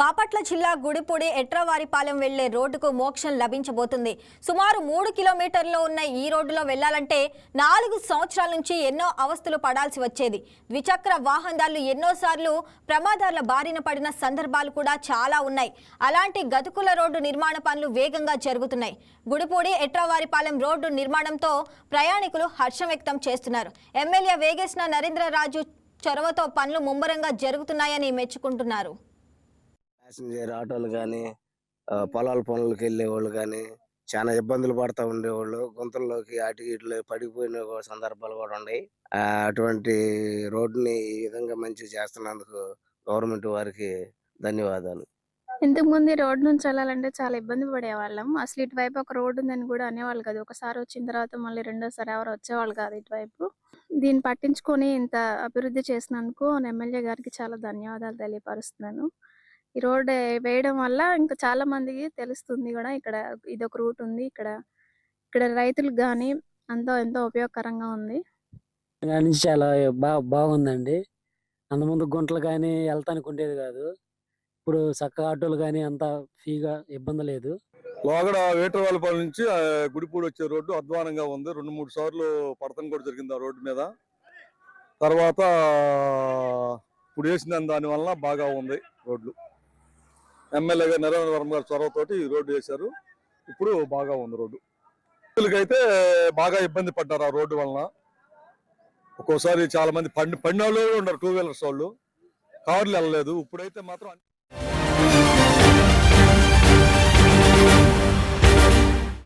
బాపట్ల జిల్లా గుడిపూడి ఎట్రవారిపాలెం వెళ్ళే రోడ్డుకు మోక్షం లభించబోతుంది. సుమారు మూడు కిలోమీటర్లో ఉన్న ఈ రోడ్డులో వెళ్ళాలంటే నాలుగు సంవత్సరాల నుంచి ఎన్నో అవస్థలు పడాల్సి వచ్చేది. ద్విచక్ర వాహనదారులు ఎన్నోసార్లు ప్రమాదాల బారిన పడిన సందర్భాలు కూడా చాలా ఉన్నాయి. అలాంటి గతుకుల రోడ్డు నిర్మాణ పనులు వేగంగా జరుగుతున్నాయి. గుడిపూడి ఎట్రవారిపాలెం రోడ్డు నిర్మాణంతో ప్రయాణికులు హర్షం వ్యక్తం చేస్తున్నారు. ఎమ్మెల్యే వేగేసిన నరేంద్రరాజు చొరవతో పనులు ముమ్మరంగా జరుగుతున్నాయని మెచ్చుకుంటున్నారు. ప్యాసింజర్ ఆటోలు కానీ పొలాల పనులకు వెళ్ళే వాళ్ళు కానీ చాలా ఇబ్బందులు పడతా ఉండేవాళ్ళు. గుంతల్లోకి అటు ఇటు పడిపోయిన సందర్భాలు కూడా ఉన్నాయి. ఆ, అటువంటి రోడ్డుని ఈ విధంగా మంచిగా చేస్తున్నందుకు గవర్నమెంట్ వారికి ధన్యవాదాలు. ఇంతకు ముందు రోడ్ నుంచి వెళ్ళాలంటే చాలా ఇబ్బంది పడేవాళ్ళం. అసలు ఇటువైపు ఒక రోడ్డు ఉందని కూడా అనేవాళ్ళు కాదు. ఒకసారి వచ్చిన తర్వాత మళ్ళీ రెండోసారి ఎవరు వచ్చేవాళ్ళు కాదు ఇటువైపు. దీన్ని పట్టించుకొని ఇంత అభివృద్ధి చేసినందుకు ఎమ్మెల్యే గారికి చాలా ధన్యవాదాలు తెలియపరుస్తున్నాను. ఈ రోడ్ వేయడం వల్ల ఇంకా చాలా మందికి తెలుస్తుంది కూడా. ఇక్కడ ఇది ఒక రూట్ ఉంది. ఇక్కడ ఇక్కడ రైతులకు కానీ ఎంతో ఎంతో ఉపయోగకరంగా ఉంది. నుంచి చాలా బా బాగుందండి. అంతకుముందు గుంటలు కానీ వెళ్తానికి ఉండేది కాదు. ఇప్పుడు చక్కగా ఆటోలు కానీ అంత ఫ్రీగా ఇబ్బంది లేదు. లోగడ వేటవాళ్ళపాలెం నుంచి గుడిపూడి వచ్చే రోడ్డు అధ్వానంగా ఉంది. రెండు మూడు సార్లు పడతం కూడా జరిగింది ఆ రోడ్డు మీద. తర్వాత ఇప్పుడు వేసిన దాని వలన బాగా ఉంది రోడ్లు. ఎమ్మెల్యే గారు నరేంద్ర వర్మ గారి చొరవతోటి ఈ రోడ్డు వేశారు. ఇప్పుడు బాగా ఉంది రోడ్డు. అయితే బాగా ఇబ్బంది పడ్డారు ఆ రోడ్డు వలన. ఒక్కోసారి చాలా మంది పండి పండిన వాళ్ళు ఉన్నారు టూ వీలర్స్ వాళ్ళు. కార్లు వెళ్ళలేదు. ఇప్పుడైతే మాత్రం